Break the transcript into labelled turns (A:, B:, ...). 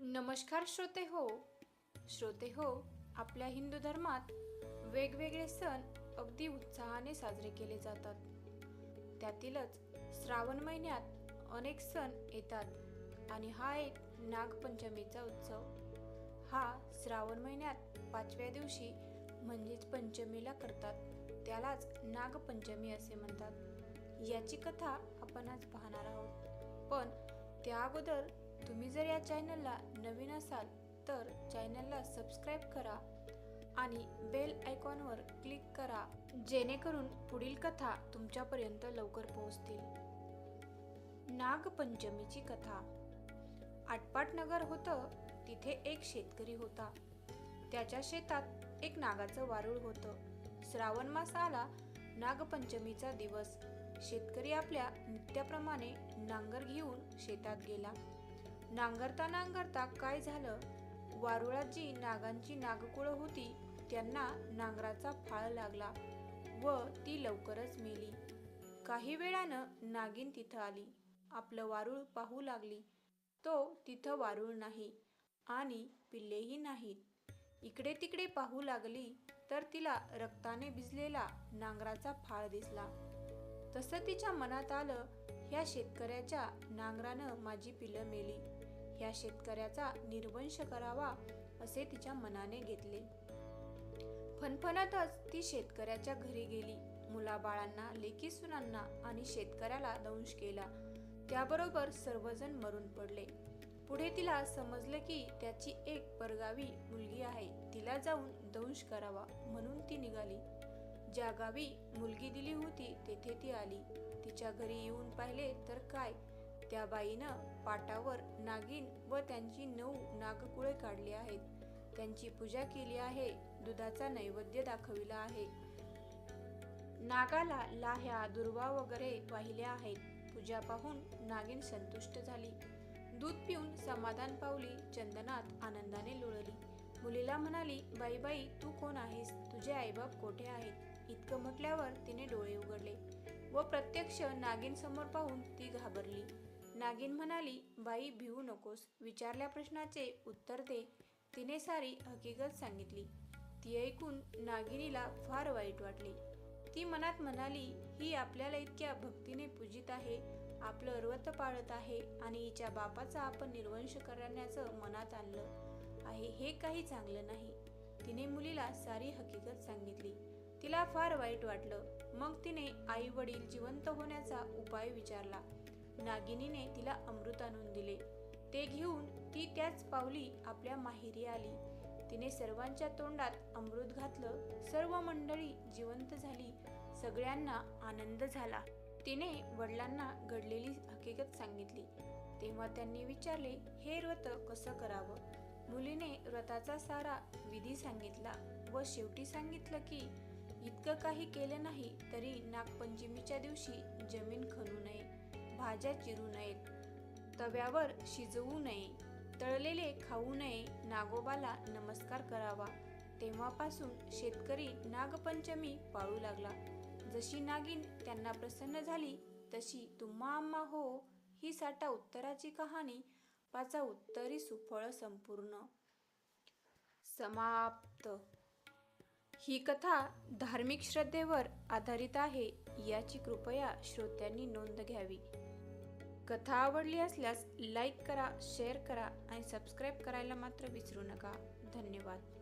A: नमस्कार श्रोते हो. श्रोते हो आपल्या हिंदू धर्मात वेगवेगळे सण अगदी उत्साहाने साजरे केले जातात. त्यातीलच श्रावण महिन्यात अनेक सण येतात आणि हा एक नागपंचमीचा उत्सव. हा श्रावण महिन्यात पाचव्या दिवशी म्हणजेच पंचमीला करतात. त्यालाच नागपंचमी असे म्हणतात. याची कथा आपण आज पाहणार आहोत. पण त्या अगोदर तुम्ही जर या चॅनलला नवीन असाल तर चॅनलला सबस्क्राईब करा आणि बेल आयकॉनवर क्लिक करा जेणेकरून पुढील कथा तुमच्यापर्यंत लवकर पोहोचतील. नागपंचमीची कथा. आटपाट नगर होतं तिथे एक शेतकरी होता. त्याच्या शेतात एक नागाचं वारुळ होतं. श्रावण मास आला नागपंचमीचा दिवस. शेतकरी आपल्या नित्याप्रमाणे नांगर घेऊन शेतात गेला. नांगरता नांगरता काय झालं? वारुळात जी नागांची नागकुळं होती त्यांना नांगराचा फाळ लागला व ती लवकरच मेली. काही वेळानं नागिन तिथं आली. आपलं वारुळ पाहू लागली. तो तिथं वारुळ नाही आणि पिल्लेही नाहीत. इकडे तिकडे पाहू लागली तर तिला रक्ताने भिजलेला नांगराचा फाळ दिसला. तसं तिच्या मनात आलं ह्या शेतकऱ्याच्या नांगरानं माझी पिलं मेली. ह्या शेतकऱ्याचा निर्वंश करावा असे तिच्या मनाने घेतले. फणफणतच ती शेतकऱ्याच्या घरी गेली. मुलाबाळांना लेकी सुनांना आणि शेतकऱ्याला दंश केला. त्याबरोबर सर्वजण मरून पडले. पुढे तिला समजलं की त्याची एक परगावी मुलगी आहे. तिला जाऊन दंश करावा म्हणून ती निघाली. ज्या गावी मुलगी दिली होती तेथे ती आली. तिच्या घरी येऊन पाहिले तर काय? त्या बाईनं पाटावर नागिन व त्यांची नऊ नागकुळे काढली आहेत. त्यांची पूजा केली आहे दुधाचा नैवेद्य दाखविला आहे. नागाला लाह्या दुर्वा वगैरे वाहिल्या आहेत. पूजा पाहून नागिन संतुष्ट झाली. दूध पिऊन समाधान पावली चंदनात आनंदाने लोळली. मुलीला म्हणाली बाई बाई तू कोण आहेस? तुझे आईबाप कोठे आहेत? इतकं म्हटल्यावर तिने डोळे उघडले व प्रत्यक्ष नागिन समोर पाहून ती घाबरली. नागिन म्हणाली बाई भिवू नकोस. विचारल्या प्रश्नाचे उत्तर दे. तिने सारी हकीकत सांगितली. ती ऐकून नागिनीला फार वाईट वाटले. ती मनात म्हणाली ही आपल्याला इतक्या भक्तीने पूजित आहे. आपलं व्रत पाळत आहे आणि हिच्या बापाचा आपण निर्वंश करण्याचं मनात आणलं आहे. हे काही चांगलं नाही. तिने मुलीला सारी हकीकत सांगितली. तिला फार वाईट वाटलं. मग तिने आई वडील जिवंत होण्याचा उपाय विचारला. नागिनीने तिला अमृत आणून दिले. ते घेऊन ती त्याच पावली आपल्या माहेरी आली. तिने सर्वांच्या तोंडात अमृत घातलं. सर्व मंडळी जिवंत झाली. सगळ्यांना आनंद झाला. तिने वडिलांना घडलेली हकीकत सांगितली. तेव्हा त्यांनी विचारले हे व्रत कसं करावं? मुलीने व्रताचा सारा विधी सांगितला व शेवटी सांगितलं की इतकं काही केलं नाही तरी नागपंचमीच्या दिवशी जमीन खणू नये. भाज्या चिरू नयेत. तव्यावर शिजवू नये तळलेले खाऊ नये नागोबाला नमस्कार करावा. तेव्हापासून शेतकरी नागपंचमी पाळू लागला. जशी नागिन त्यांना प्रसन्न झाली तशी तुम्हा आम्हा हो ही साठा उत्तराची कहाणी पाचा उत्तरी सुफळ संपूर्ण. समाप्त. ही कथा धार्मिक श्रद्धेवर आधारित आहे याची कृपया श्रोत्यांनी नोंद घ्यावी. कथा आवडली असल्यास लाईक करा शेअर करा आणि सबस्क्राईब करायला मात्र विसरू नका. धन्यवाद.